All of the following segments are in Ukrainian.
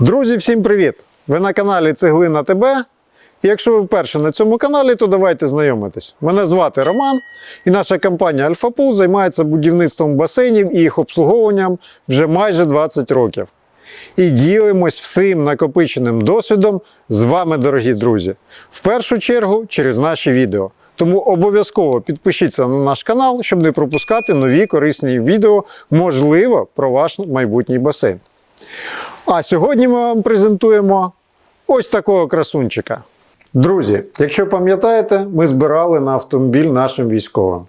Друзі, всім привіт! Ви на каналі Цеглина ТБ. Якщо ви вперше на цьому каналі, то давайте знайомитись. Мене звати Роман, і наша компанія Альфапул займається будівництвом басейнів і їх обслуговуванням вже майже 20 років. І ділимось всім накопиченим досвідом з вами, дорогі друзі. В першу чергу через наші відео. Тому обов'язково підпишіться на наш канал, щоб не пропускати нові корисні відео, можливо, про ваш майбутній басейн. А сьогодні ми вам презентуємо ось такого красунчика. Друзі, якщо пам'ятаєте, ми збирали на автомобіль нашим військовим.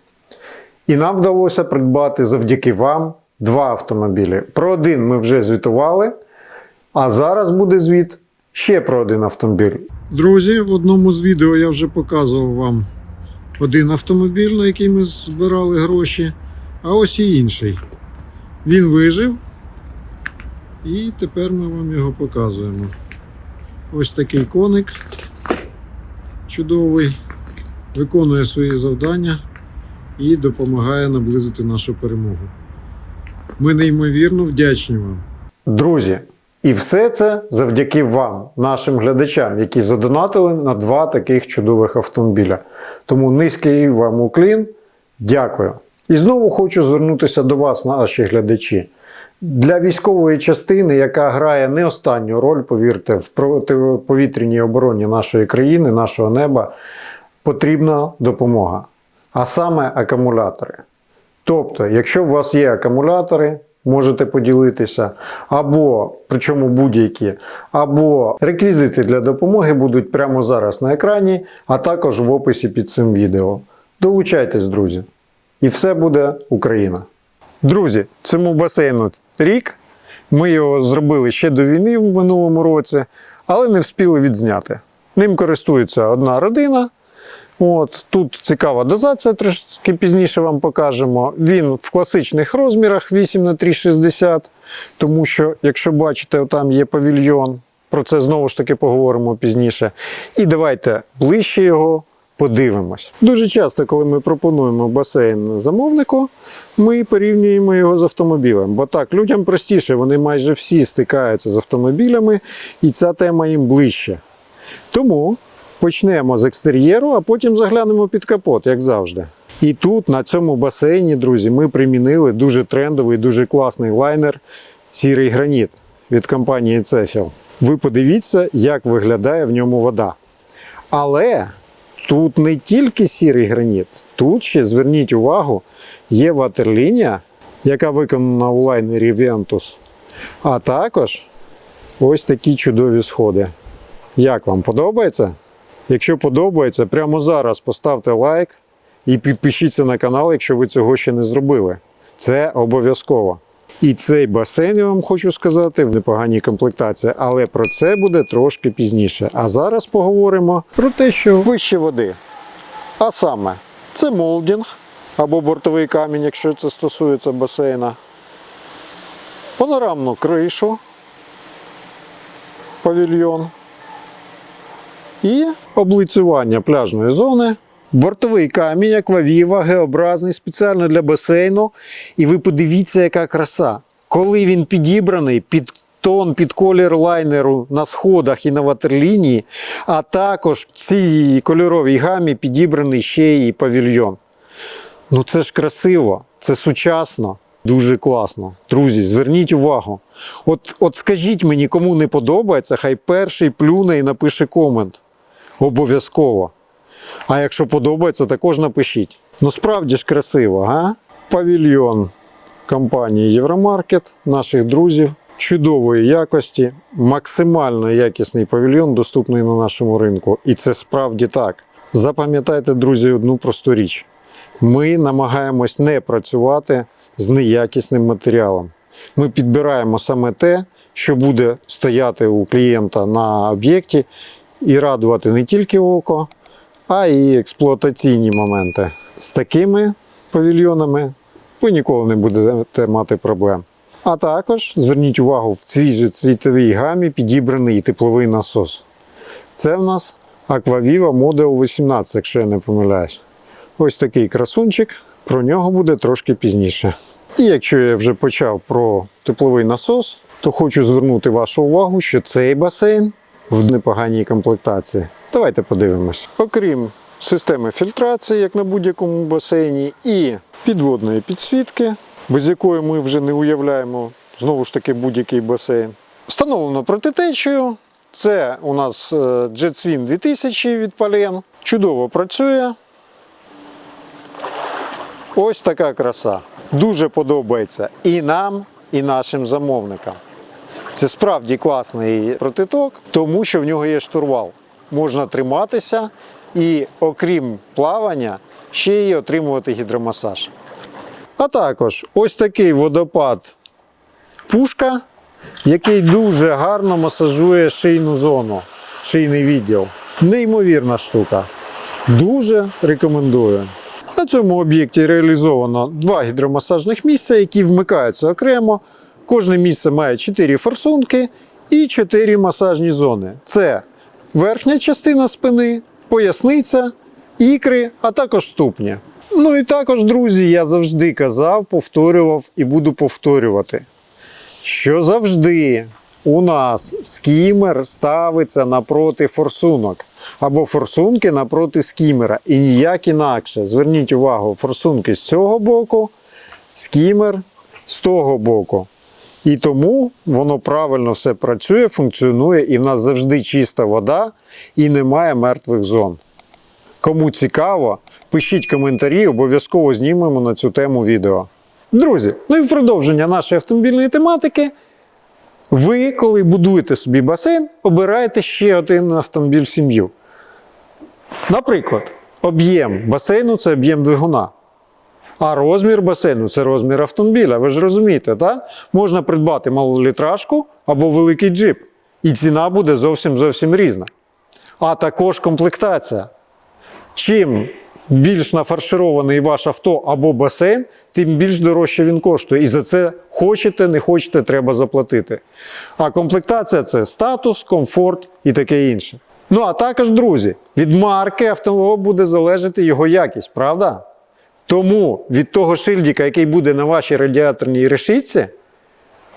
І нам вдалося придбати завдяки вам два автомобілі. Про один ми вже звітували, а зараз буде звіт ще про один автомобіль. Друзі, в одному з відео я вже показував вам один автомобіль, на який ми збирали гроші, а ось і інший. Він вижив, і тепер ми вам його показуємо. Ось такий коник чудовий, виконує свої завдання і допомагає наблизити нашу перемогу. Ми неймовірно вдячні вам. Друзі, і все це завдяки вам, нашим глядачам, які задонатили на два таких чудових автомобіля. Тому низький вам уклін. Дякую. І знову хочу звернутися до вас, наші глядачі. Для військової частини, яка грає не останню роль, повірте, в протиповітряній обороні нашої країни, нашого неба, потрібна допомога. А саме акумулятори. Тобто, якщо у вас є акумулятори, можете поділитися, або, причому будь-які, або реквізити для допомоги будуть прямо зараз на екрані, а також в описі під цим відео. Долучайтесь, друзі! І все буде Україна! Друзі, цьому басейну рік. Ми його зробили ще до війни в минулому році, але не встигли відзняти. Ним користується одна родина. От, тут цікава дозація, трошки пізніше вам покажемо. Він в класичних розмірах 8 на 360 тому що, якщо бачите, там є павільйон, про це знову ж таки поговоримо пізніше. І давайте ближче його подивимось. Дуже часто, коли ми пропонуємо басейн замовнику, ми порівнюємо його з автомобілем. Бо так, людям простіше, вони майже всі стикаються з автомобілями, і ця тема їм ближче. Тому почнемо з екстер'єру, а потім заглянемо під капот, як завжди. І тут, на цьому басейні, друзі, ми примінили дуже трендовий, дуже класний лайнер Сірий граніт від компанії Цефіл. Ви подивіться, як виглядає в ньому вода. Але тут не тільки сірий граніт, тут ще зверніть увагу, є ватерлінія, яка виконана у лайнері Ventus, а також ось такі чудові сходи. Як вам подобається? Якщо подобається, прямо зараз поставте лайк і підпишіться на канал, якщо ви цього ще не зробили. Це обов'язково. І цей басейн, я вам хочу сказати, в непоганій комплектації, але про це буде трошки пізніше. А зараз поговоримо про те, що вище води. А саме, це молдінг або бортовий камінь, якщо це стосується басейна. Панорамну кришу, павільйон і облицювання пляжної зони. Бортовий камінь, аквавіва, геобразний, спеціально для басейну. І ви подивіться, яка краса. Коли він підібраний під тон, під колір лайнеру на сходах і на ватерлінії, а також в цій кольоровій гамі підібраний ще і павільйон. Ну це ж красиво, це сучасно, дуже класно. Друзі, зверніть увагу. От, от скажіть мені, кому не подобається, хай перший плюне і напише комент. Обов'язково. А якщо подобається, також напишіть. Ну справді ж красиво, га? Павільйон компанії Євромаркет, наших друзів, чудової якості, максимально якісний павільйон, доступний на нашому ринку. І це справді так. Запам'ятайте, друзі, одну просту річ. Ми намагаємось не працювати з неякісним матеріалом. Ми підбираємо саме те, що буде стояти у клієнта на об'єкті і радувати не тільки око, а і експлуатаційні моменти. З такими павільйонами ви ніколи не будете мати проблем. А також зверніть увагу, в цій же цвітовій гамі підібраний тепловий насос. Це в нас Aquaviva Model 18, якщо я не помиляюсь. Ось такий красунчик, про нього буде трошки пізніше. І якщо я вже почав про тепловий насос, то хочу звернути вашу увагу, що цей басейн в непоганій комплектації. Давайте подивимось. Окрім системи фільтрації, як на будь-якому басейні, і підводної підсвітки, без якої ми вже не уявляємо знову ж таки будь-який басейн. Встановлено протитечію. Це у нас е, JetSwim 2000 від Palen. Чудово працює. Ось така краса. Дуже подобається і нам, і нашим замовникам. Це справді класний протиток, тому що в нього є штурвал. Можна триматися і, окрім плавання, ще й отримувати гідромасаж. А також ось такий водопад пушка, який дуже гарно масажує шийну зону, шийний відділ. Неймовірна штука. Дуже рекомендую. На цьому об'єкті реалізовано два гідромасажних місця, які вмикаються окремо. Кожне місце має 4 форсунки і 4 масажні зони. Це верхня частина спини, поясниця, ікри, а також ступні. Ну і також, друзі, я завжди казав, повторював і буду повторювати, що завжди у нас скімер ставиться напроти форсунок. Або форсунки напроти скімера. І ніяк інакше. Зверніть увагу, форсунки з цього боку, скімер з того боку. І тому воно правильно все працює, функціонує, і в нас завжди чиста вода і немає мертвих зон. Кому цікаво, пишіть коментарі, обов'язково знімемо на цю тему відео. Друзі, ну і в продовження нашої автомобільної тематики. Ви, коли будуєте собі басейн, обираєте ще один автомобіль в сім'ю. Наприклад, об'єм басейну це об'єм двигуна. А розмір басейну це розмір автомобіля. Ви ж розумієте, так? Можна придбати малолітражку або великий джип. І ціна буде зовсім зовсім різна. А також комплектація. Чим більш нафарширований ваш авто або басейн, тим більш дорожче він коштує. І за це хочете, не хочете, треба заплатити. А комплектація це статус, комфорт і таке інше. Ну а також, друзі, від марки автомобіля буде залежати його якість, правда? Тому від того шильдика, який буде на вашій радіаторній решітці,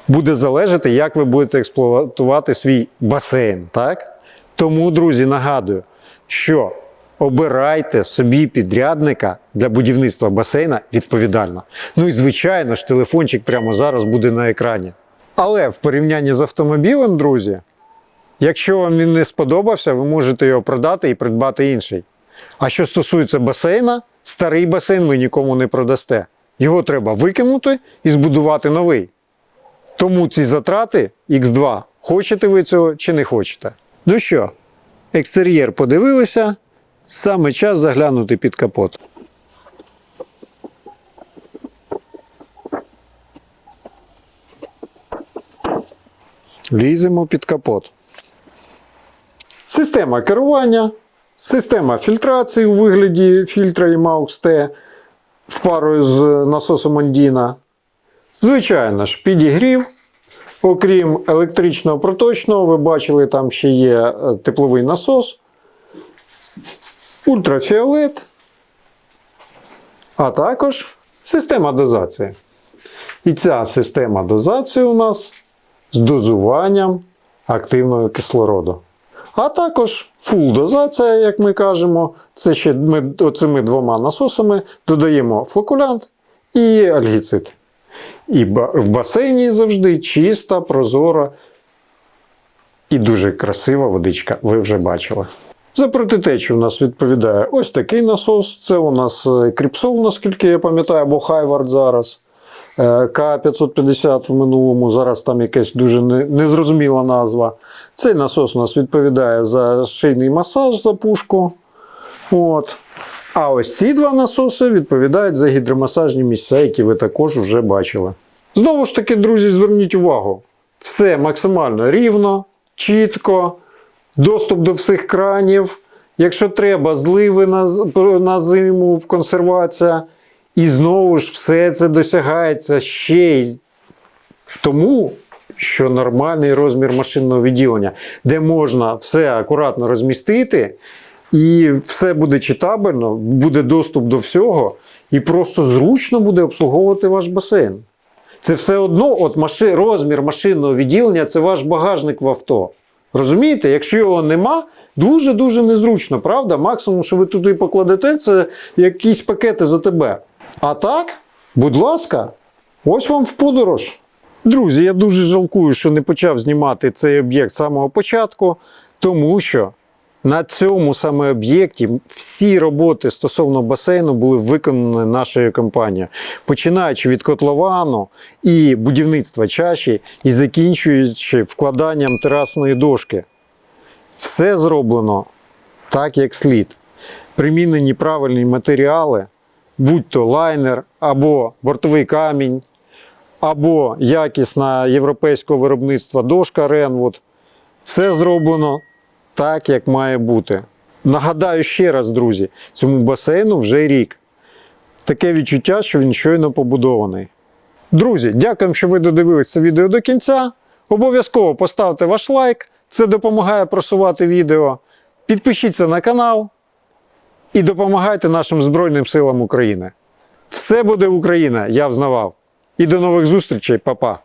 буде залежати, як ви будете експлуатувати свій басейн. Так? Тому, друзі, нагадую, що обирайте собі підрядника для будівництва басейна відповідально. Ну і звичайно ж, телефончик прямо зараз буде на екрані. Але в порівнянні з автомобілем, друзі, якщо вам він не сподобався, ви можете його продати і придбати інший. А що стосується басейна, старий басейн ви нікому не продасте. Його треба викинути і збудувати новий. Тому ці затрати X2, хочете ви цього чи не хочете. Ну що, екстер'єр подивилися, саме час заглянути під капот. Ліземо під капот. Система керування, система фільтрації у вигляді фільтра IMAX T в пару з насосом Андіна. Звичайно ж, підігрів. Окрім електричного проточного, ви бачили, там ще є е, тепловий насос, ультрафіолет, а також система дозації. І ця система дозації у нас з дозуванням активного кислороду. А також фул дозація, як ми кажемо, це ще ми оцими двома насосами додаємо флокулянт і альгіцид. І в басейні завжди чиста, прозора і дуже красива водичка, ви вже бачили. За протитечу у нас відповідає ось такий насос. Це у нас е, Кріпсол, наскільки я пам'ятаю, або Хайвард зараз. Е, К550 в минулому, зараз там якась дуже незрозуміла назва. Цей насос у нас відповідає за шийний масаж за пушку. От. А ось ці два насоси відповідають за гідромасажні місця, які ви також вже бачили. Знову ж таки, друзі, зверніть увагу, все максимально рівно, чітко, доступ до всіх кранів. Якщо треба, зливи на, на зиму, консервація. І знову ж все це досягається ще й тому, що нормальний розмір машинного відділення, де можна все акуратно розмістити, і все буде читабельно, буде доступ до всього, і просто зручно буде обслуговувати ваш басейн. Це все одно, от маши, розмір машинного відділення це ваш багажник в авто. Розумієте, якщо його нема, дуже-дуже незручно, правда? Максимум, що ви туди покладете, це якісь пакети за тебе. А так, будь ласка, ось вам в подорож. Друзі, я дуже жалкую, що не почав знімати цей об'єкт з самого початку, тому що на цьому саме об'єкті всі роботи стосовно басейну були виконані нашою компанією, починаючи від котловану і будівництва чаші, і закінчуючи вкладанням терасної дошки. Все зроблено так, як слід. Примінені правильні матеріали, будь то лайнер або бортовий камінь, або якісна європейського виробництва дошка Ренвуд. Все зроблено так, як має бути. Нагадаю ще раз, друзі, цьому басейну вже рік. Таке відчуття, що він щойно побудований. Друзі, дякуємо, що ви додивилися це відео до кінця. Обов'язково поставте ваш лайк, це допомагає просувати відео. Підпишіться на канал і допомагайте нашим Збройним силам України. Все буде Україна, я взнавав. І до нових зустрічей, па-па!